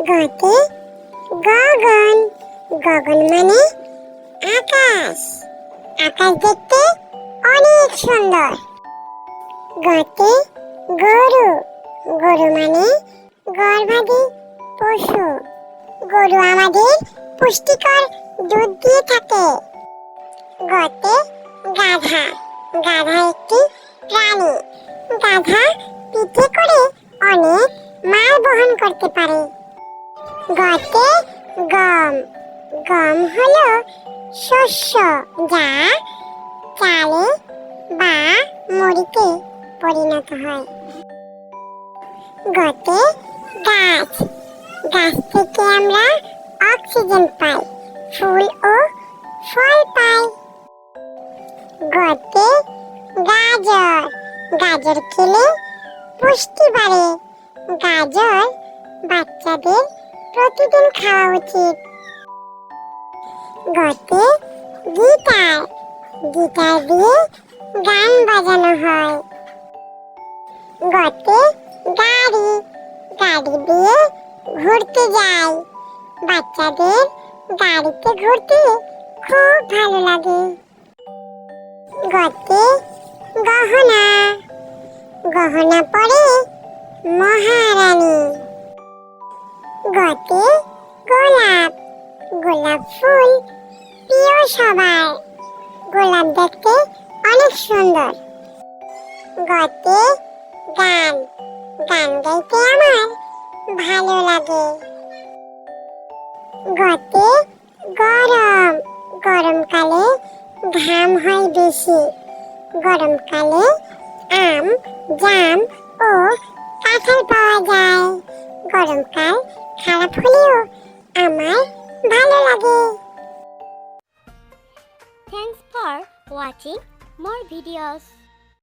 গতে গগন। গগন মানে আকাশ। আকাশ দেখতে অনেক সুন্দর। গতে গরু। গরু মানে গর্ভাবতী পশু। গরু আমাদের পুষ্টিকর দুধ দিয়ে থাকে। গতে গাধা। গাধা একটি প্রাণী। গাধা পিঠে করে অনেক মাল বহন করতে পারে। গতে গম। গম হলো শস্য যা চালে বা মুড়িতে পরিণত হয়। গতে গাছ। গাছ থেকে আমরা অক্সিজেন পাই, ফুল ও ফল পাই। গতে গাজর। গাজর খেলে পুষ্টি বাড়ে। গাজর বাচ্চাদের প্রতিদিন খাওয়া উচিত। গতে গিটার গিটার দিয়ে গান বাজানো হয়। গতে গাড়ি গাড়ি দিয়ে ঘুরতে যাই। বাচ্চাদের গাড়িতে ঘুরতে খুব ভালো লাগে। গতে গহনা গহনা পরে মহারানী। গতে গোলাপ। গোলাপ ফুল প্রিয় সবার। গোলাপ দেখতে অনেক সুন্দর। গতে গান। গান গাইতে আমার ভালো লাগে। গতে গরম। গরমকালে ঘাম হয় বেশি। গরমকালে আম, জাম ও কাঁঠাল পাওয়া যায়। গরমকাল খারাপ হলেও আমার ভালো লাগে Thanks for watching more videos.